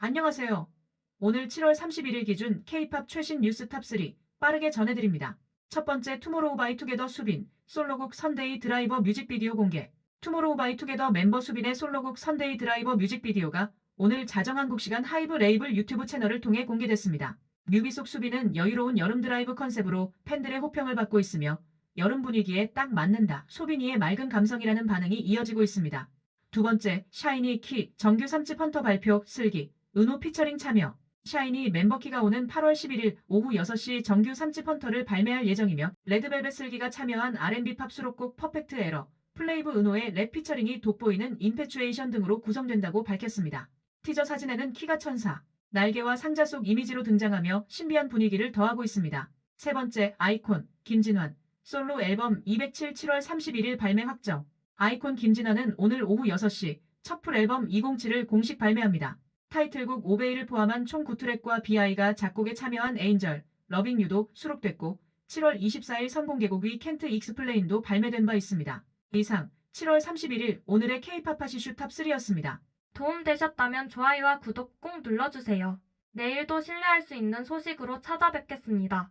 안녕하세요. 오늘 7월 31일 기준 K-팝 최신 뉴스 탑3 빠르게 전해드립니다. 첫 번째 투모로우 바이 투게더 수빈 솔로곡 선데이 드라이버 뮤직비디오 공개 투모로우 바이 투게더 멤버 수빈의 솔로곡 선데이 드라이버 뮤직비디오가 오늘 자정 한국 시간 하이브 레이블 유튜브 채널을 통해 공개됐습니다. 뮤비 속 수빈은 여유로운 여름 드라이브 컨셉으로 팬들의 호평을 받고 있으며 여름 분위기에 딱 맞는다 소빈이의 맑은 감성이라는 반응이 이어지고 있습니다. 두 번째 샤이니 키 정규 3집 헌터 발표 슬기 은호 피처링 참여 샤이니 멤버키가 오는 8월 11일 오후 6시 정규 3집 헌터를 발매할 예정이며 레드벨벳 슬기가 참여한 R&B 팝 수록곡 퍼펙트 에러, 플레이브 은호의 랩 피처링이 돋보이는 인페추에이션 등으로 구성된다고 밝혔습니다. 티저 사진에는 키가 천사, 날개와 상자 속 이미지로 등장하며 신비한 분위기를 더하고 있습니다. 세 번째 아이콘 김진환 솔로 앨범 207 7월 31일 발매 확정 아이콘 김진환은 오늘 오후 6시 첫 풀 앨범 207을 공식 발매합니다. 타이틀곡 오베이를 포함한 총 9트랙과 BI가 작곡에 참여한 에인절, 러빙 유도 수록됐고 7월 24일 선공개곡 위 켄트 익스플레인도 발매된 바 있습니다. 이상 7월 31일 오늘의 K-팝 하시슈 탑3였습니다. 도움되셨다면 좋아요와 구독 꼭 눌러주세요. 내일도 신뢰할 수 있는 소식으로 찾아뵙겠습니다.